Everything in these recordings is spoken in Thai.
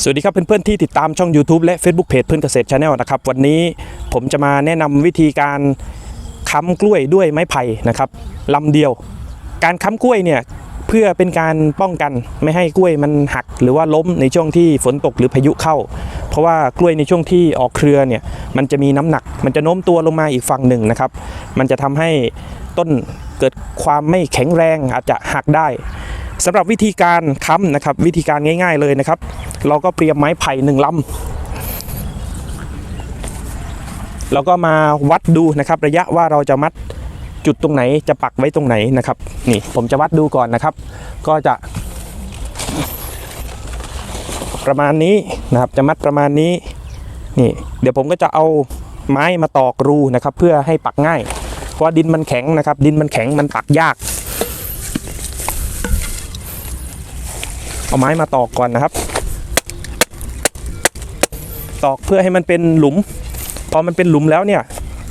สวัสดีครับเพื่อนๆที่ติดตามช่อง YouTube และ Facebook Page เพื่อนเกษตรชาแนลนะครับวันนี้ผมจะมาแนะนำวิธีการค้ำกล้วยด้วยไม้ไผ่นะครับลำเดียว การค้ำกล้วยเนี่ยเพื่อเป็นการป้องกันไม่ให้กล้วยมันหัก หรือว่าล้มในช่วงที่ฝนตกหรือพายุเข้า เพราะว่ากล้วยในช่วงที่ออกเครือเนี่ยมันจะมีน้ำหนัก มันจะโน้มตัวลงมาอีกฝั่งหนึ่งนะครับ มันจะทำให้ต้นเกิดความไม่แข็งแรงอาจจะหักได้ สำหรับวิธีการค้ำนะครับวิธีการง่ายๆเลยนะครับ เราก็เตรียมไม้ไผ่หนึ่งลำแล้วก็มาวัดดูนะครับ ระยะว่าเราจะมัดจุดตรงไหนจะปักไว้ตรงไหนนะครับ นี่ผมจะวัดดูก่อนนะครับ ก็จะ ประมาณนี้นะครับ จะมัดประมาณนี้นี่ เดี๋ยวผมก็จะเอาไม้มาตอกรูนะครับ เพื่อให้ปักง่าย เพราะว่าดินมันแข็งนะครับ ดินมันแข็งมันปักยาก เอาไม้มาตอกก่อนนะครับ ตอกเพื่อให้มันเป็นหลุม พอมันเป็นหลุมแล้วเนี่ย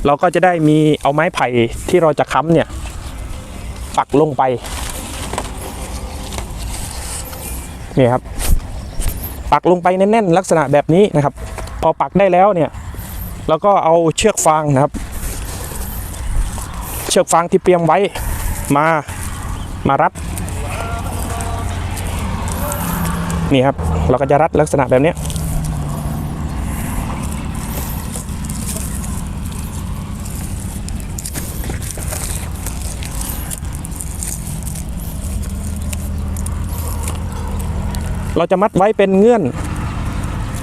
เราก็จะได้มีเอาไม้ไผ่ที่เราจะค้ำเนี่ย ปักลงไปนี่ครับ ปักลงไปแน่นๆลักษณะแบบนี้นะครับ พอปักได้แล้วเนี่ยเราก็เอาเชือกฟางนะครับ เชือกฟางที่เตรียมไว้มามารัด นี่ครับ เราก็จะรัดลักษณะแบบนี้เราจะมัดไว้เป็นเงื่อน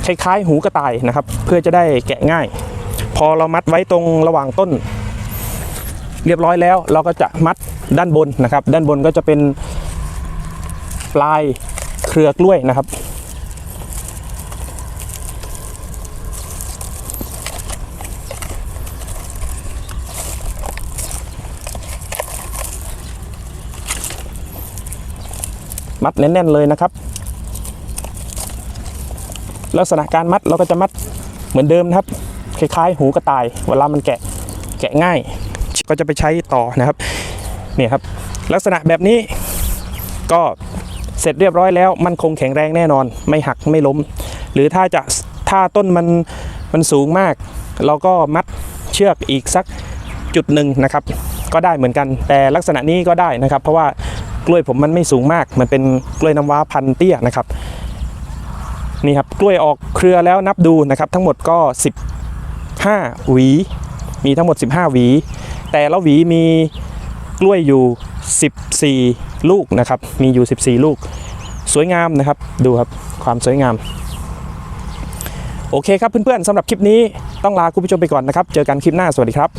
คล้ายๆหูกระต่ายนะครับ เพื่อจะได้แกะง่าย พอเรามัดไว้ตรงระหว่างต้น เรียบร้อยแล้ว เราก็จะมัดด้านบนนะครับ ด้านบนก็จะเป็นปลาย เครือกล้วยนะครับ มัดแน่นๆเลยนะครับ ลักษณะการมัดเราก็จะมัดเหมือนเดิมนะครับ คล้ายๆ หูกระต่าย เวลามันแกะแกะง่าย ก็จะไปใช้ต่อนะครับ เนี่ยครับ ลักษณะแบบนี้ก็ เสร็จเรียบร้อยแล้วมันคงแข็งแรงแน่นอน ไม่หักไม่ล้ม หรือถ้าจะถ้าต้นมันมันสูงมาก เราก็มัดเชือกอีกสักจุดหนึ่งนะครับ ก็ได้เหมือนกัน แต่ลักษณะนี้ก็ได้นะครับ เพราะว่ากล้วยผมมันไม่สูงมาก มันเป็นกล้วยน้ำว้าพันเตี้ยนะครับนี่ครับกล้วยออกเครือแล้วนับดูนะครับ ทั้งหมดก็ 15 หวี มีทั้งหมด 15 หวี แต่ละหวีมี กล้วยอยู่ 14 ลูกนะครับ มีอยู่ 14 ลูก สวยงามนะครับ ดูครับ ความสวยงาม โอเคครับเพื่อนๆสำหรับคลิปนี้ต้องลาคุณผู้ชมไปก่อนนะครับ เจอกันคลิปหน้า สวัสดีครับ